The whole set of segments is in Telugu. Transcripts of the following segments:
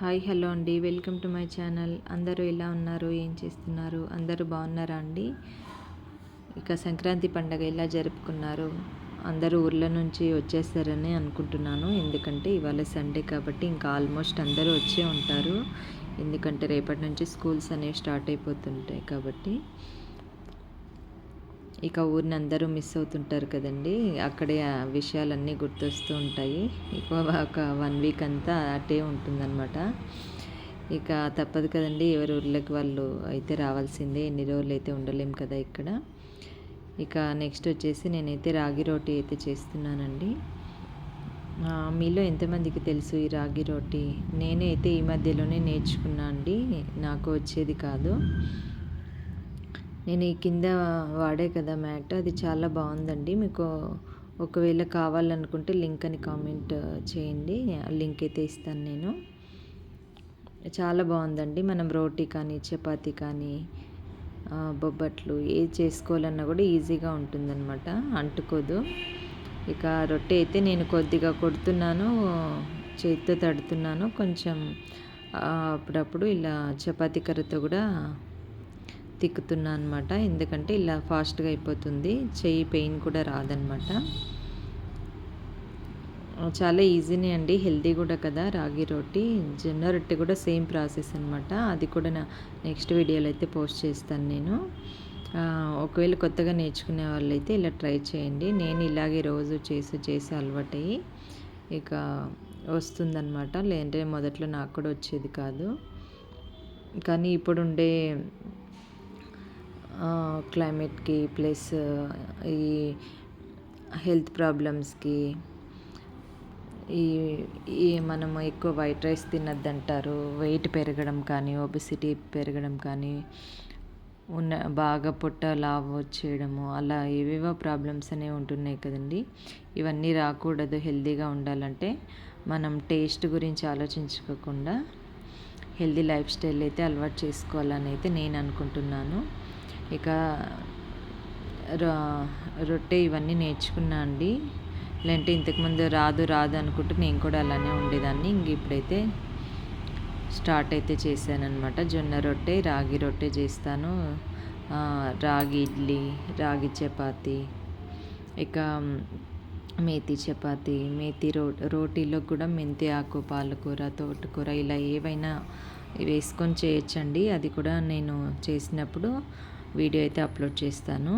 హాయ్ హలో అండి. Welcome to my channel. అందరూ ఎలా ఉన్నారు? ఏం చేస్తున్నారు? అందరూ బాగున్నారా అండి? ఇక సంక్రాంతి పండగ ఎలా జరుపుకున్నారు? అందరూ ఊర్ల నుంచి వచ్చేస్తారని అనుకుంటున్నాను. ఎందుకంటే ఇవాళ సండే కాబట్టి ఇంకా ఆల్మోస్ట్ అందరూ వచ్చే ఉంటారు. ఎందుకంటే రేపటి నుంచి స్కూల్స్ అనేవి స్టార్ట్ అయిపోతుంటాయి కాబట్టి. ఇక ఊరిని అందరూ మిస్ అవుతుంటారు కదండి. అక్కడే ఆ విషయాలన్నీ గుర్తొస్తూ ఉంటాయి. ఇక ఒక వన్ వీక్ అంతా అటే ఉంటుందన్నమాట. ఇక తప్పదు కదండి ఎవరి ఊర్లకి వాళ్ళు అయితే రావాల్సిందే. ఎన్ని రోజులు అయితే ఉండలేం కదా ఇక్కడ. ఇక నెక్స్ట్ వచ్చేసి నేనైతే రాగి రోటీ అయితే చేస్తున్నానండి. మీలో ఎంతమందికి తెలుసు ఈ రాగి రోటీ? నేనైతే ఈ మధ్యలోనే నేర్చుకున్నా అండి. నాకు వచ్చేది కాదు. నేను ఈ కింద వాడే కదా మ్యాట్ అది చాలా బాగుందండి. మీకు ఒకవేళ కావాలనుకుంటే లింక్ అని కామెంట్ చేయండి. లింక్ అయితే ఇస్తాను నేను. చాలా బాగుందండి. మనం రోటీ కానీ చపాతీ కానీ బొబ్బట్లు ఏది చేసుకోవాలన్నా కూడా ఈజీగా ఉంటుందన్నమాట. అంటుకోదు. ఇక రొట్టె అయితే నేను కొద్దిగా కొడుతున్నాను చేతితో తడుతున్నాను. కొంచెం అప్పుడప్పుడు ఇలా చపాతీ కర్రతో కూడా తిక్కుతున్నా అనమాట ఎందుకంటే ఇలా ఫాస్ట్గా అయిపోతుంది. చెయ్యి పెయిన్ కూడా రాదనమాట చాలా ఈజీనే అండి. హెల్దీ కూడా కదా రాగి రొట్టి జొన్న రొట్టె కూడా సేమ్ ప్రాసెస్ అనమాట అది కూడా నా నెక్స్ట్ వీడియోలో అయితే పోస్ట్ చేస్తాను నేను. ఒకవేళ కొత్తగా నేర్చుకునే వాళ్ళైతే ఇలా ట్రై చేయండి. నేను ఇలాగే రోజు చేసి చేసి అలవాటయ్యి ఇక వస్తుందన్నమాట. లేదంటే మొదట్లో నాకు కూడా వచ్చేది కాదు. కానీ ఇప్పుడు ఉండే క్లైమేట్కి ప్లస్ ఈ హెల్త్ ప్రాబ్లమ్స్కి ఈ ఈ మనం ఎక్కువ వైట్ రైస్ తినద్దంటారు. వెయిట్ పెరగడం కానీ ఒబిసిటీ పెరగడం కానీ ఉన్న బాగా పొట్ట లావ్ వచ్చేయడము అలా ఏవేవో ప్రాబ్లమ్స్ అనేవి ఉంటున్నాయి కదండి. ఇవన్నీ రాకూడదు హెల్తీగా ఉండాలంటే. మనం టేస్ట్ గురించి ఆలోచించుకోకుండా హెల్దీ లైఫ్ స్టైల్ అయితే అలవాటు చేసుకోవాలని అయితే నేను అనుకుంటున్నాను. ఇక రొట్టె ఇవన్నీ నేర్చుకున్నా అండి. లేదంటే ఇంతకుముందు రాదు రాదు అనుకుంటూ నేను కూడా అలానే ఉండేదాన్ని. ఇంక ఇప్పుడైతే స్టార్ట్ అయితే చేశానమాట జొన్న రొట్టె రాగి రొట్టె చేస్తాను. రాగి ఇడ్లీ రాగి చపాతి ఇక మేతి చపాతి మేతి రో రోటీలో కూడా మెంతి ఆకు పాలకూర తోటకూర ఇలా ఏవైనా వేసుకొని చేయొచ్చండి. అది కూడా నేను చేసినప్పుడు వీడియో అయితే అప్లోడ్ చేస్తాను.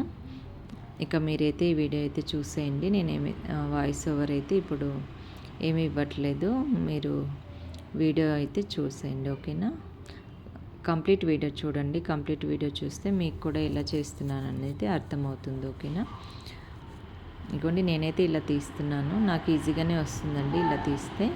ఇక మీరైతే ఈ వీడియో అయితే చూసేయండి. నేనేమి వాయిస్ ఓవర్ అయితే ఇప్పుడు ఏమి ఇవ్వట్లేదు. మీరు వీడియో అయితే చూసేయండి ఓకేనా? కంప్లీట్ వీడియో చూడండి. కంప్లీట్ వీడియో చూస్తే మీకు కూడా ఇలా చేస్తున్నాను అనేది అర్థమవుతుంది ఓకేనా? ఇంకోండి నేనైతే ఇలా తీస్తున్నాను. నాకు ఈజీగానే వస్తుందండి ఇలా తీస్తే.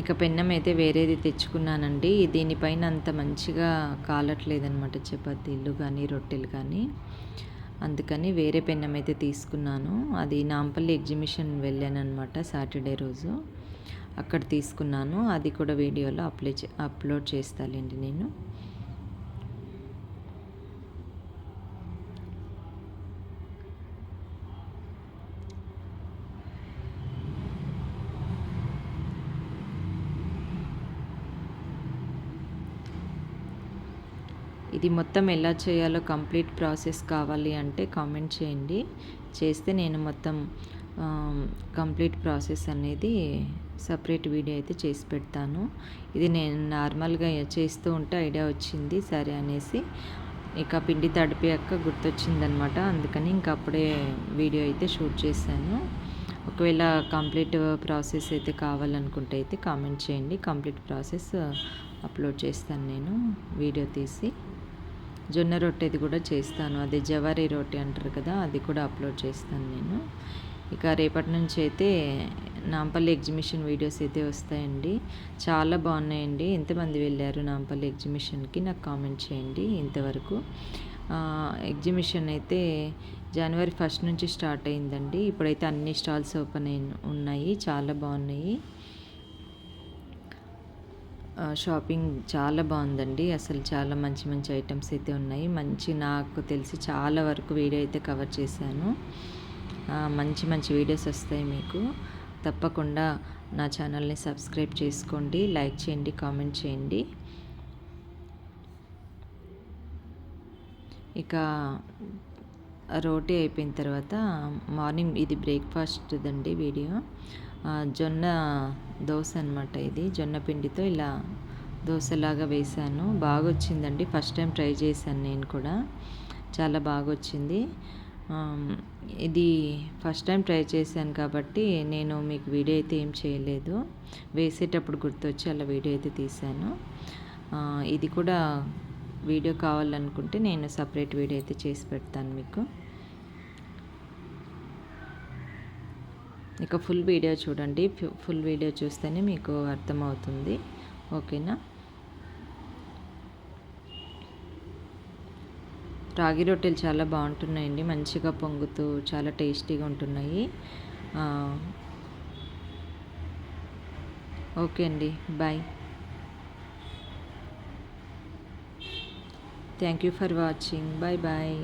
ఇక పెన్నం అయితే వేరేది తెచ్చుకున్నానండి. దీనిపైన అంత మంచిగా కాలట్లేదనమాట చపాతీలు కానీ రొట్టెలు కానీ అందుకని వేరే పెన్నం అయితే తీసుకున్నాను. అది నాంపల్లి ఎగ్జిబిషన్ వెళ్ళాను అనమాట సాటర్డే రోజు. అక్కడ తీసుకున్నాను. అది కూడా వీడియోలో అప్లై అప్లోడ్ చేస్తానండి నేను. ఇది మొత్తం ఎలా చేయాలో కంప్లీట్ ప్రాసెస్ కావాలి అంటే కామెంట్ చేయండి. చేస్తే నేను మొత్తం కంప్లీట్ ప్రాసెస్ అనేది సపరేట్ వీడియో అయితే చేసి పెడతాను. ఇది నేను నార్మల్గా చేస్తూ ఉంటే ఐడియా వచ్చింది సరే అనేసి. ఇక పిండి తడిపాక గుర్తొచ్చిందనమాట అందుకని ఇంక అప్పుడే వీడియో అయితే షూట్ చేశాను. ఒకవేళ కంప్లీట్ ప్రాసెస్ అయితే కావాలనుకుంటే అయితే కామెంట్ చేయండి. కంప్లీట్ ప్రాసెస్ అప్లోడ్ చేస్తాను నేను వీడియో తీసి. జొన్న రొట్టెది కూడా చేస్తాను. అది జవారీ రొట్టె అంటారు కదా అది కూడా అప్లోడ్ చేస్తాను నేను. ఇక రేపటి నుంచి అయితే నాంపల్లి ఎగ్జిబిషన్ వీడియోస్ అయితే వస్తాయండి. చాలా బాగున్నాయండి. ఎంతమంది వెళ్ళారు నాంపల్లి ఎగ్జిబిషన్కి? నాకు కామెంట్ చేయండి ఇంతవరకు. ఎగ్జిబిషన్ అయితే జనవరి ఫస్ట్ నుంచి స్టార్ట్ అయిందండి. ఇప్పుడైతే అన్ని స్టాల్స్ ఓపెన్ అయి ఉన్నాయి. చాలా బాగున్నాయి. షాపింగ్ చాలా బాగుందండి. అసలు చాలా మంచి మంచి ఐటమ్స్ అయితే ఉన్నాయి. మంచి నాకు తెలిసి చాలా వరకు వీడియో అయితే కవర్ చేశాను. మంచి మంచి వీడియోస్ వస్తాయి మీకు. తప్పకుండా నా ఛానల్ని సబ్స్క్రైబ్ చేసుకోండి. లైక్ చేయండి కామెంట్ చేయండి. ఇక రోటీ అయిపోయిన తర్వాత మార్నింగ్ ఇది బ్రేక్ఫాస్ట్ అండి వీడియో. జొన్న దోశ అనమాట ఇది. జొన్న పిండితో ఇలా దోశలాగా వేశాను. బాగా వచ్చిందండి ఫస్ట్ టైం ట్రై చేశాను నేను కూడా. చాలా బాగా వచ్చింది ఇది ఫస్ట్ టైం ట్రై చేశాను కాబట్టి నేను మీకు వీడియో అయితే ఏం చేయలేదు. వేసేటప్పుడు గుర్తొచ్చి అలా వీడియో అయితే తీశాను. ఇది కూడా వీడియో కావాలనుకుంటే నేను సపరేట్ వీడియో అయితే చేసి పెడతాను మీకు. ఇక ఫుల్ వీడియో చూడండి. ఫుల్ వీడియో చూస్తేనే మీకు అర్థమవుతుంది. ఓకేనా? రాగి రొట్టెలు చాలా బాగుంటున్నాయండి. మంచిగా పొంగుతూ చాలా టేస్టీగా ఉంటున్నాయి. ఓకే అండి. Bye thank you for watching. Bye bye